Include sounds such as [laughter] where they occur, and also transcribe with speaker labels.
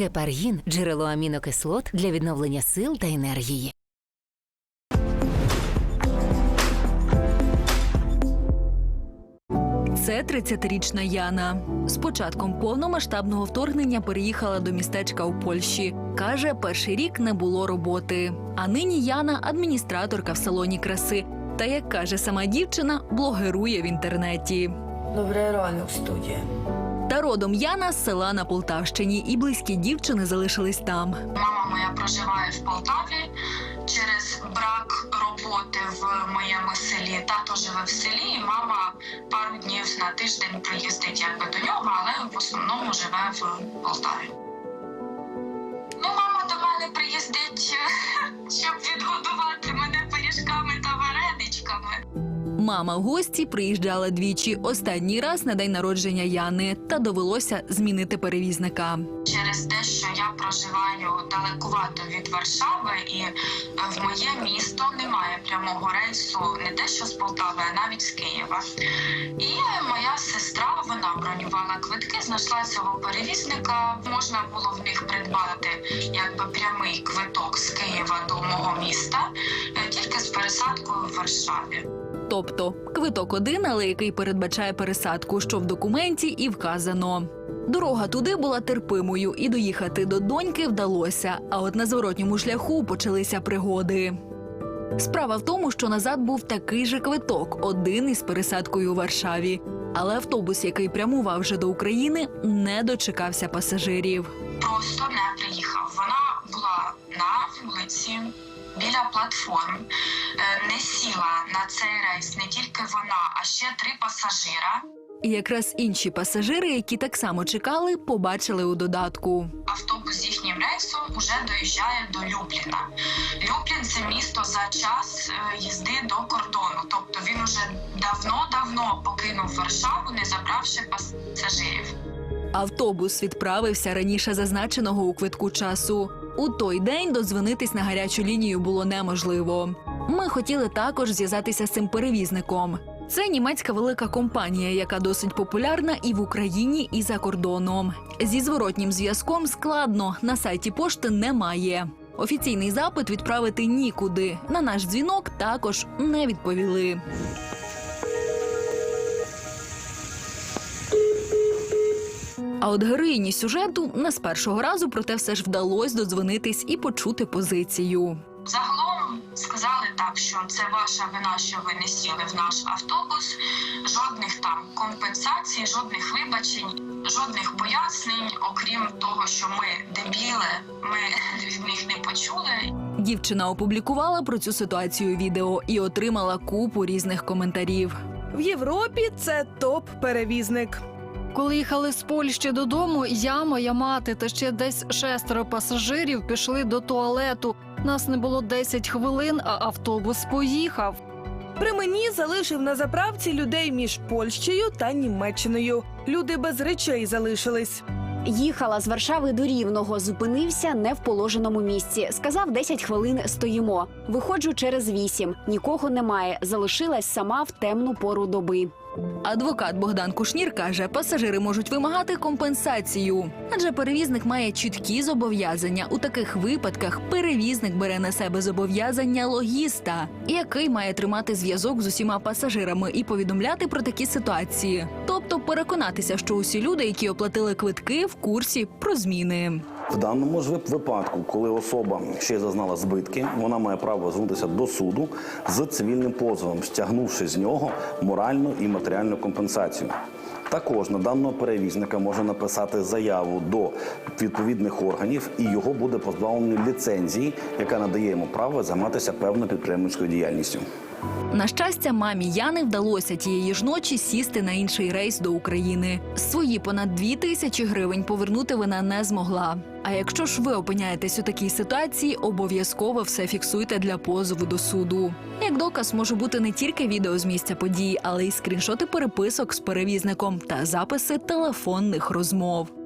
Speaker 1: Гепаргін джерело амінокислот для відновлення сил та енергії.
Speaker 2: Це 30-річна Яна. З початком повномасштабного вторгнення переїхала до містечка у Польщі. Каже, перший рік не було роботи. А нині Яна адміністраторка в салоні краси. Та як каже сама дівчина, блогерує в інтернеті.
Speaker 3: Добрий ранок, студія.
Speaker 2: Родом Яна з села на Полтавщині, і близькі дівчини залишились там.
Speaker 4: Мама моя проживає в Полтаві через брак роботи в моєму селі. Тато живе в селі, і мама пару днів на тиждень приїздить якби до нього, але в основному живе в Полтаві. Мама
Speaker 2: гості приїжджала двічі. Останній раз на день народження Яни, та довелося змінити перевізника.
Speaker 4: через те, що я проживаю далекувато від Варшави, і е, в моє місто немає прямого рейсу не те, що з Полтави, а навіть з Києва. І моя сестра вона бронювала квитки, знайшла цього перевізника. Можна було в них придбати якби прямий квиток з Києва до мого міста, е, тільки з пересадкою в Варшаві.
Speaker 2: Тобто квиток один, але який передбачає пересадку, що в документі і вказано. Дорога туди була терпимою, і доїхати до доньки вдалося. А от на зворотньому шляху почалися пригоди. Справа в тому, що назад був такий же квиток, один із пересадкою у Варшаві. Але автобус, який прямував вже до України, не дочекався пасажирів.
Speaker 4: просто не приїхав. Вона була на вулиці біля платформ, е, не сіла на цей рейс не тільки вона, а ще три пасажира.
Speaker 2: І якраз інші пасажири, які так само чекали, побачили у додатку.
Speaker 4: Автобус з їхнім рейсом уже доїжджає до Любліна. Люблін це місто за час е, їзди до кордону. Тобто він уже давно-давно покинув Варшаву, не забравши пасажирів.
Speaker 2: Автобус відправився раніше зазначеного у квитку часу. У той день додзвонитись на гарячу лінію було неможливо. Ми хотіли також зв'язатися з цим перевізником. Це німецька велика компанія, яка досить популярна і в Україні, і за кордоном. Зі зворотнім зв'язком складно на сайті пошти немає. Офіційний запит відправити нікуди. На наш дзвінок також не відповіли. А от героїні сюжету не з першого разу, проте все ж вдалося додзвонитись і почути позицію.
Speaker 4: Загалом сказали так, що це ваша вина, що ви не сіли в наш автобус. Жодних там компенсацій, жодних вибачень, жодних пояснень, окрім того, що ми дебіли, ми [laughs] від них не почули.
Speaker 2: Дівчина опублікувала про цю ситуацію відео і отримала купу різних коментарів.
Speaker 5: В Європі це топ-перевізник.
Speaker 6: Коли їхали з Польщі додому, я, моя мати та ще десь шестеро пасажирів пішли до туалету. Нас не було 10 хвилин, а автобус поїхав.
Speaker 5: При мені залишив на заправці людей між Польщею та Німеччиною. Люди без речей залишились.
Speaker 7: Їхала з Варшави до Рівного, зупинився не в положеному місці. Сказав 10 хвилин стоїмо. Виходжу через 8. Нікого немає. Залишилась сама в темну пору доби.
Speaker 2: Адвокат Богдан Кушнір каже, пасажири можуть вимагати компенсацію, адже перевізник має чіткі зобов'язання. У таких випадках перевізник бере на себе зобов'язання логіста, який має тримати зв'язок з усіма пасажирами і повідомляти про такі ситуації, тобто переконатися, що усі люди, які оплатили квитки, в курсі про зміни.
Speaker 8: В даному ж випадку, коли особа ще зазнала збитки, вона має право звернутися до суду з цивільним позовом, стягнувши з нього моральну і матеріальну компенсацію. Також на даного перевізника може написати заяву до відповідних органів, і його буде позбавлено ліцензії, яка надає йому право займатися певною підприємницькою діяльністю.
Speaker 2: На щастя, мамі Яни вдалося тієї ж ночі сісти на інший рейс до України. Свої понад дві тисячі гривень повернути вона не змогла. А якщо ж ви опиняєтесь у такій ситуації, обов'язково все фіксуйте для позову до суду. Як доказ може бути не тільки відео з місця події, але й скріншоти переписок з перевізником та записи телефонних розмов.